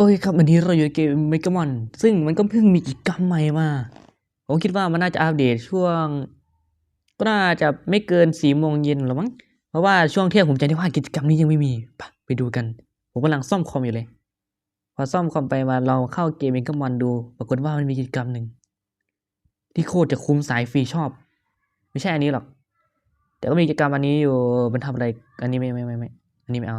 โอ้ยครับวันนี้เราอยู่ในเกมเมกามอนซึ่งมันก็เพิ่งมีกิจกรรมใหม่มา ผมคิดว่ามันน่าจะอัปเดตช่วง ก็น่าจะไม่เกินสี่โมงเย็นหรอมั้ง เพราะว่าช่วงเที่ยงผมจำได้ว่ากิจกรรมนี้ยังไม่มีไปไปดูกัน ผมกำลังซ่อมคอมอยู่เลย พอซ่อมคอมไปมาเราเข้าเกมเมกามอนดู ปรากฏว่ามันมีกิจกรรมหนึ่งที่โคตรจะคุ้มสายฟรีชอบ ไม่ใช่อันนี้หรอก แต่ก็มีกิจกรรมอันนี้อยู่มันทำอะไร อันนี้ไม่ไม่ไม่ไม่อันนี้ไม่เอา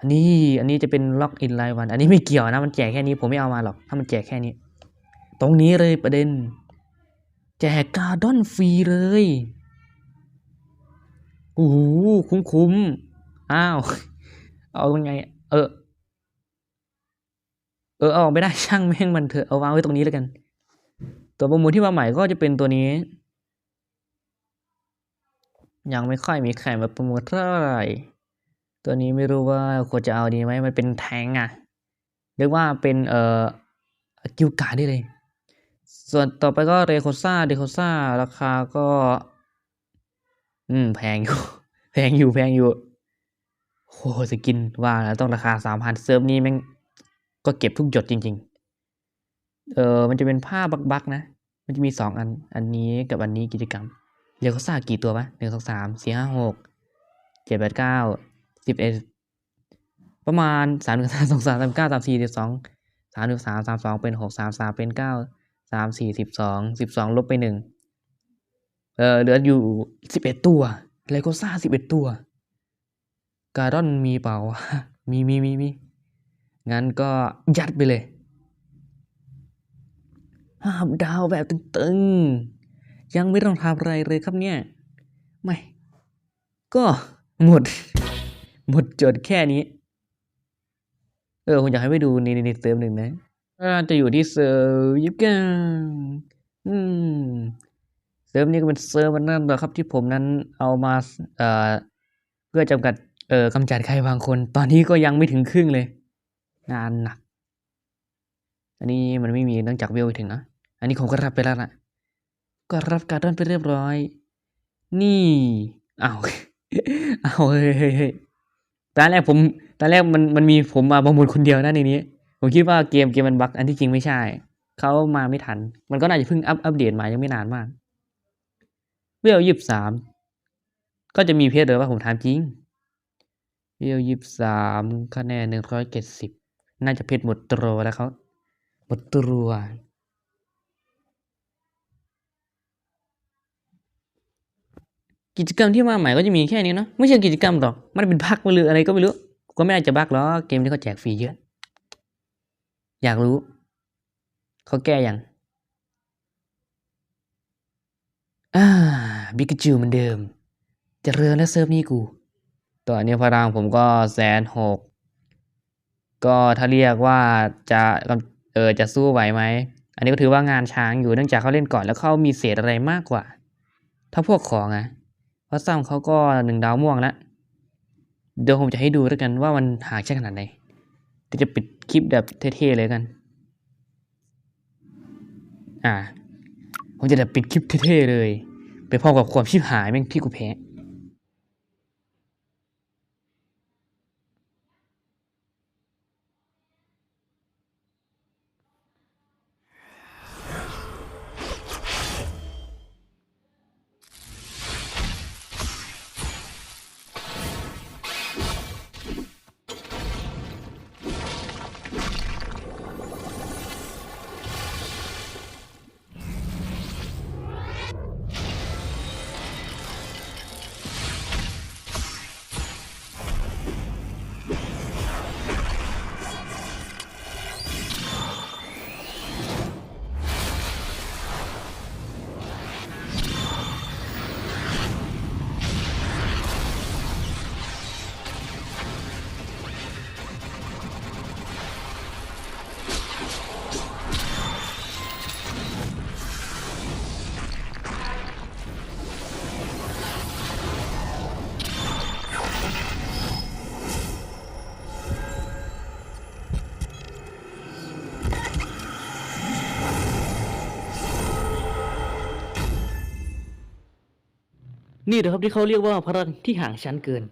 อันนี้อันนี้จะเป็นล็อกอินรายวัน อันนี้ไม่เกี่ยวนะมันแจกแค่นี้ผมไม่เอามาหรอกถ้ามันแจกแค่นี้ ตรงนี้เลยประเด็น แจกการ์ดอนฟรีเลยโอ้โหคุ้มคุ้มอ้าว เอายังไง เออ เออเอาไม่ได้ช่างแม่งมันเถอะเอาวางไว้ตรงนี้แล้วกัน ตัวประมูลที่มาใหม่ก็จะเป็นตัวนี้ ยังไม่ค่อยมีใครมาประมูลเท่าไหร่ ตัวนี้ไม่รู้ว่าควรจะเอาดีไหมมันเป็นแทงอะเรียกว่าเป็นเอ่อกิวการ์ได้เลย ส่วนต่อไปก็เรโคซ่าเรโคซ่าราคาก็ อืม แพงอยู่ แพงอยู่แพงอยู่โหสกินว่าแล้วต้องราคาสามพันเซิร์ฟนี้แม่งก็เก็บทุกหยดจริง ๆ เออมันจะเป็นผ้าบักๆนะ มันจะมีสองอัน อันนี้กับอันนี้กิจกรรมเรโคซ่ากี่ตัววะหนึ่งสองสามสี่ห้าหกเจ็ดแปดเก้า สิบเอ็ดประมาณสามหนึ่งสามสองสามสามเก้าสามสี่สิบสองสามหนึ่งสามสามสองเป็นหกสามสามเป็นเก้าสามสี่สิบสองสิบสองลบไปหนึ่งเออเหลืออยู่สิบเอ็ดตัวเลโกซ่าสิบเอ็ดตัว การ์ดอนมีเปล่า มีมีมีมีงั้นก็ยัดไปเลยห้าดาวแบบตึงๆ ยังไม่ต้องทำอะไรเลยครับเนี่ย ไม่ ก็หมด หมดจดแค่นี้ เออผมอยากให้ไปดูในในเซิร์ฟหนึ่งนะจะอยู่ที่เซิร์ฟยิบกันอืมเซิร์ฟนี้ก็เป็นเซิร์ฟมันนั่นแหละครับ ที่ผมนั้นเอามาเอ่อเพื่อจำกัดเอ่อกำจัดใครบางคน ตอนนี้ก็ยังไม่ถึงครึ่งเลยงานหนักอันนี้มันไม่มีเนื่องจากเวลไปถึงนะอันนี้ผมก็รับไปแล้วนะก็รับการ์ดอนไปเรียบร้อย นี่อ้าวอ้าวเฮ้ยเฮ้ยเฮ้ย ตอนแรกผมตอนแรกมันมันมีผมมาประมูลคนเดียวนะในนี้ ผมคิดว่าเกมเกมมันบั๊กอันที่จริงไม่ใช่ เขามาไม่ทัน มันก็น่าจะเพิ่งอัปอัปเดตมายังไม่นานมากเวลยี่สิบสามก็จะมีเพจเลยว่าผมถามจริงเวลยี่สิบสามคะแนนหนึ่งร้อยเจ็ดสิบน่าจะเพจหมดตัวแล้วเขาหมดตัว กิจกรรมที่มาใหม่ก็จะมีแค่นี้เนาะไม่ใช่กิจกรรมหรอก มันเป็นพักหรืออะไรก็ไม่รู้ก็ไม่น่าจะบักหรอกเกมที่เขาแจกฟรีเยอะ อยากรู้เขาแก้ยังอ่าบิกจูเหมือนเดิมจะเริญและเซิร์ฟนี่กู ตัวนี้พลังผมก็แสนหกก็ถ้าเรียกว่าจะเออจะสู้ไหวไหม อันนี้ก็ถือว่างานช้างอยู่เนื่องจากเขาเล่นก่อนแล้วเขามีเศษอะไรมากกว่า ถ้าพวกของอะ เพราะซ้ำเขาก็หนึ่งดาวม่วงแล้วเดี๋ยวผมจะให้ดูแล้วกันว่ามันหางแค่ขนาดไหนเดี๋ยวจะปิดคลิปแบบเท่ๆเลยกัน อ่า ผมจะแบบปิดคลิปเท่ๆเลย ไปพร้อมกับความชิบหายแม่งที่กูแพ้ นี่นะครับที่เขาเรียกว่าพลังที่ห่างชั้นเกิน